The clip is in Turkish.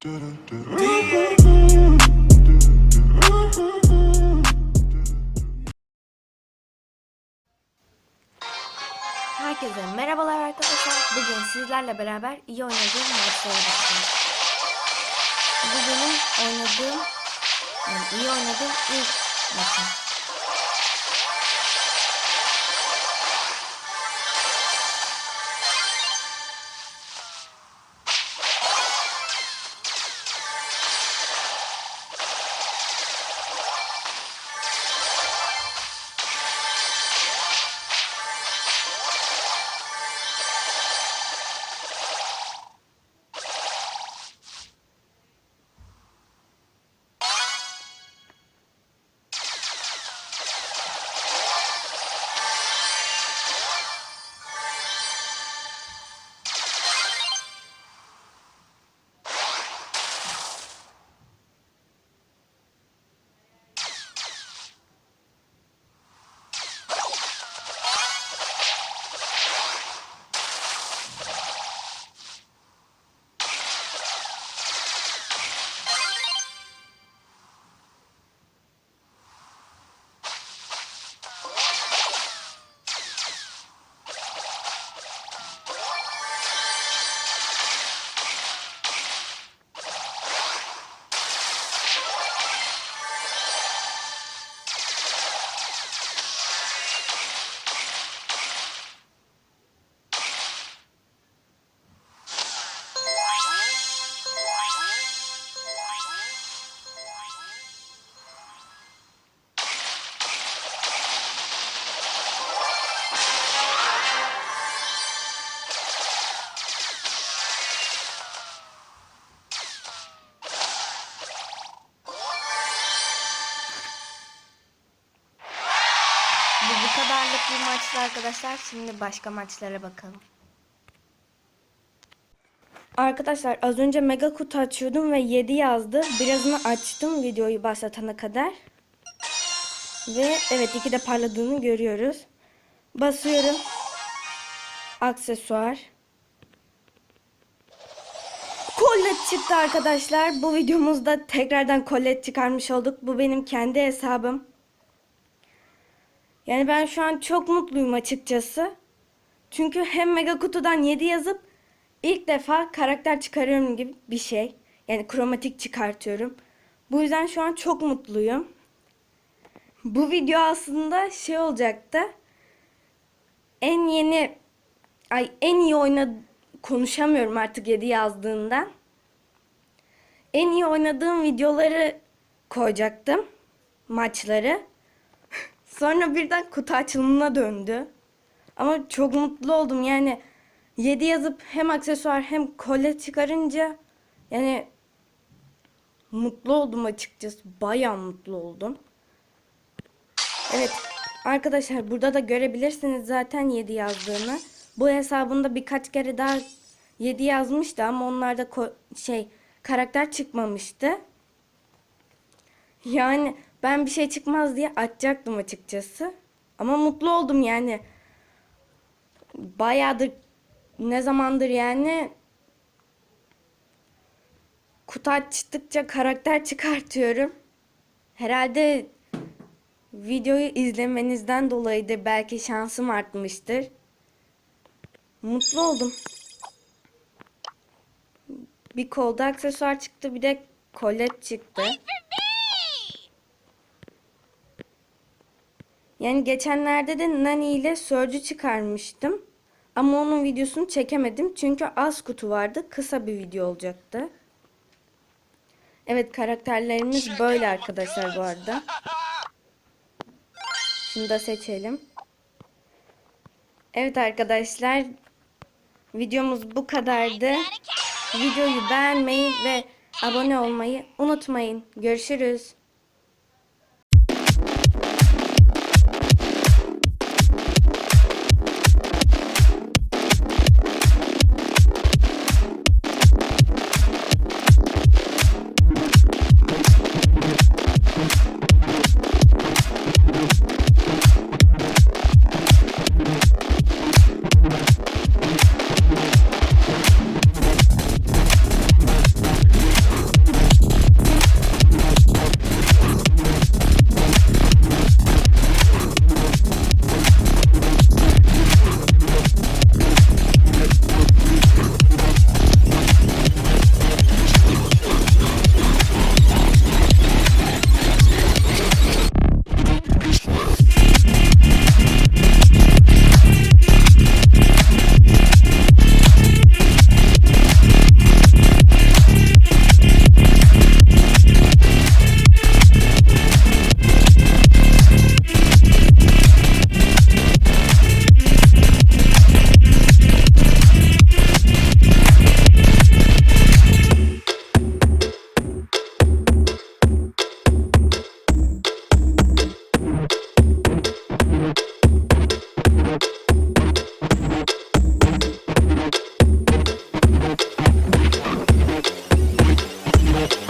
Herkese merhabalar arkadaşlar. Bugün sizlerle beraber iyi oynadığım maçlara bakacağız. Bu benim oynadığım, yani iyi oynadığım ilk maçım. Bu kadarlık bir maçtı arkadaşlar. Şimdi başka maçlara bakalım. Arkadaşlar az önce mega kutu açıyordum ve 7 yazdı. Birazını açtım videoyu başlatana kadar. Ve evet iki de parladığını görüyoruz. Basıyorum. Aksesuar. Kollet çıktı arkadaşlar. Bu videomuzda tekrardan kollet çıkarmış olduk. Bu benim kendi hesabım. Yani ben şu an çok mutluyum açıkçası. Çünkü hem mega kutudan 7 yazıp ilk defa karakter çıkarıyorum gibi bir şey. Yani kromatik çıkartıyorum. Bu yüzden şu an çok mutluyum. Bu video aslında şey olacaktı. En yeni ay en iyi oyna konuşamıyorum artık 7 yazdığından. En iyi oynadığım videoları koyacaktım. Maçları. Sonra birden kutu açılımına döndü. Ama çok mutlu oldum yani 7 yazıp hem aksesuar hem kolye çıkarınca yani mutlu oldum açıkçası. Bayağı mutlu oldum. Evet arkadaşlar burada da görebilirsiniz zaten 7 yazdığını. Bu hesabında birkaç kere daha 7 yazmıştı ama onlarda şey karakter çıkmamıştı. Yani ben bir şey çıkmaz diye açacaktım açıkçası. Ama mutlu oldum yani. Bayağıdır ne zamandır yani kutu açtıkça karakter çıkartıyorum. Herhalde videoyu izlemenizden dolayıdır. Belki şansım artmıştır. Mutlu oldum. Bir kolda aksesuar çıktı, bir de kolet çıktı. Yani geçenlerde de Nani ile Surge'ü çıkarmıştım. Ama onun videosunu çekemedim. Çünkü az kutu vardı. Kısa bir video olacaktı. Evet karakterlerimiz böyle arkadaşlar bu arada. Şunu da seçelim. Evet arkadaşlar. Videomuz bu kadardı. Videoyu beğenmeyi ve abone olmayı unutmayın. Görüşürüz. Yeah.